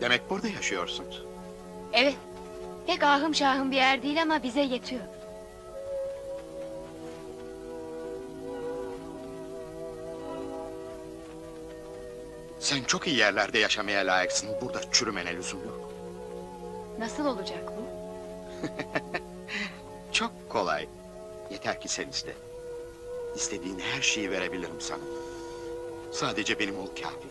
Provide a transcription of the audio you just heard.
Demek burada yaşıyorsun. Evet. Pek ahım şahım bir yer değil ama bize yetiyor. Sen çok iyi yerlerde yaşamaya layıksın. Burada çürümene lüzum yok. Nasıl olacak bu? Çok kolay. Yeter ki sen iste. İstediğin her şeyi verebilirim sana. Sadece benim ol kafi.